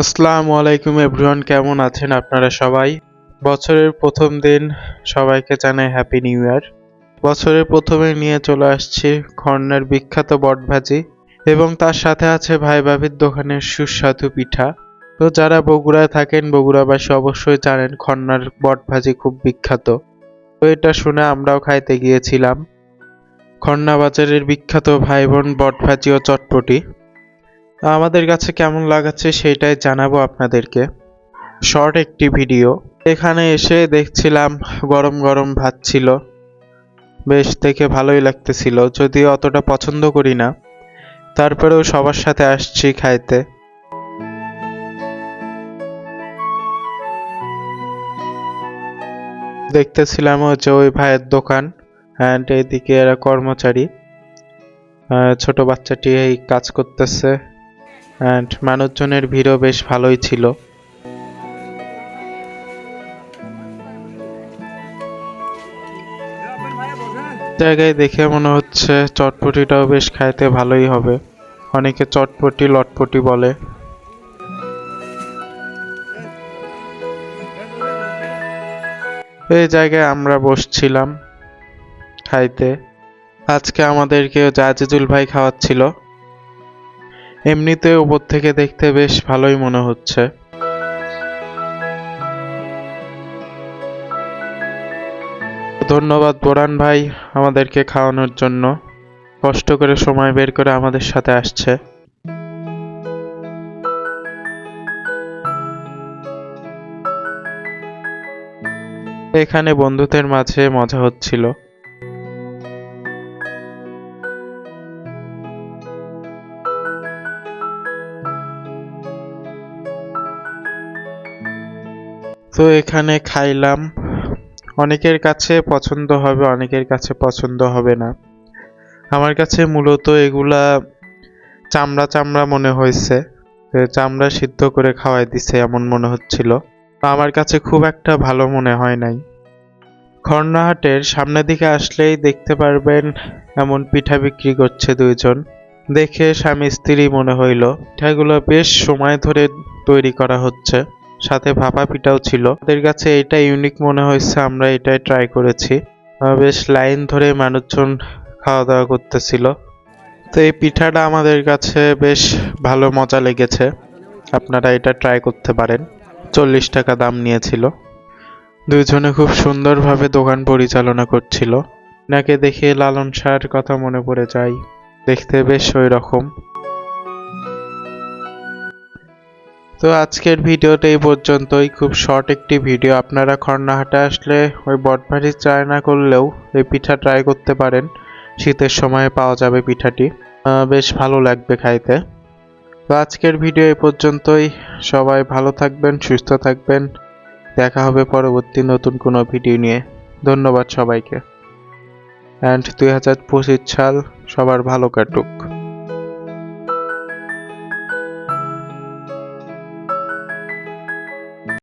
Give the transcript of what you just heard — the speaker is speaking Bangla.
আসসালামু আলাইকুম এভরিওয়ান, কেমন আছেন আপনারা সবাই? বছরের প্রথম দিন, সবাইকে জানাই হ্যাপি নিউ ইয়ার বছরের প্রথমে নিয়ে চলে আসছি খর্নের বিখ্যাত বটভাজি এবং তার সাথে আছে ভাই ভাবির দোকানের সুস্বাদু পিঠা। তো যারা বগুড়ায় থাকেন, বগুড়াবাসী অবশ্যই জানেন খন্নার বটভাজি খুব বিখ্যাত। তো এটা শুনে আমরাও খাইতে গিয়েছিলাম। খন্না বাজারের বিখ্যাত ভাই বোন বটভাজি ও চটপটি। আমাদের কাছে কেমন লাগাচ্ছে সেটাই জানাব আপনাদেরকে। শর্ট একটি ভিডিও। এখানে এসে দেখছিলাম গরম গরম ভাত ছিল। বেশ দেখে ভালোই লাগতেছিল, যদিও অতটা পছন্দ করি না। তারপরেও সবার সাথে আসছি খাইতে। দেখতেছিলাম হচ্ছে ওই ভাইয়ের দোকান অ্যান্ড এইদিকে এরা কর্মচারী। ছোট বাচ্চাটি এই কাজ করতেছে। অ্যান্ড মানুষজনের ভিড়ও বেশ ভালোই ছিল। জায়গায় দেখে মনে হচ্ছে চটপটিটাও বেশ খাইতে ভালোই হবে। অনেকে চটপটি, লটপটি বলে। এই জায়গায় আমরা বসছিলাম খাইতে। আজকে আমাদেরকে জাজিদুল ভাই খাওয়াচ্ছিল। এমনিতে উপর থেকে দেখতে বেশ ভালোই মনে হচ্ছে। ধন্যবাদ বোরান ভাই আমাদেরকে খাওয়ানোর জন্য। কষ্ট করে সময় বের করে আমাদের সাথে আসছে। এখানে বন্ধুদের মাঝে মজা হচ্ছিল। তো এখানে খাইলাম। অনেকের কাছে পছন্দ হবে, অনেকের কাছে পছন্দ হবে না। আমার কাছে মূলত এগুলা চামড়া চামড়া মনে হয়েছে। চামড়া সিদ্ধ করে খাওয়াই দিছে এমন মনে হচ্ছিল। আমার কাছে খুব একটা ভালো মনে হয় নাই। খর্ণাহাটের সামনের দিকে আসলেই দেখতে পারবেন এমন পিঠা বিক্রি করছে দুইজন। দেখে স্বামী স্ত্রী মনে হইল, পিঠাগুলো বেশ সময় ধরে তৈরি করা হচ্ছে। সাথে ভাপা পিঠাও ছিল। আমাদের কাছে এটা ইউনিক মনে হয়েছে, আমরা এটাই ট্রাই করেছি। বেশ লাইন ধরে মানুষজন খাওয়া দাওয়া করতেছিল। তো এই পিঠাটা আমাদের কাছে বেশ ভালো মজা লেগেছে। আপনারা এটা ট্রাই করতে পারেন। চল্লিশ টাকা দাম নিয়েছিল। দুইজনে খুব সুন্দরভাবে দোকান পরিচালনা করছিল। নাকে দেখে লালন শাহর কথা মনে পড়ে যায়। দেখতে বেশ ওই রকম তো আজকের ভিডিওটা এই পর্যন্তই। খুব শর্ট একটি ভিডিও আপনারা খর্নাহাটে আসলে ওই বটভারি ট্রাই না করলেও এই পিঠা ট্রাই করতে পারেন। শীতের সময় পাওয়া যাবে পিঠাটি। বেশ ভালো লাগবে খাইতে। তো আজকের ভিডিও এই পর্যন্তই। সবাই ভালো থাকবেন, সুস্থ থাকবেন। দেখা হবে পরবর্তী নতুন কোনো ভিডিও নিয়ে। ধন্যবাদ সবাইকে। অ্যান্ড দুই হাজার পঁচিশ সাল সবার ভালো কাটুক।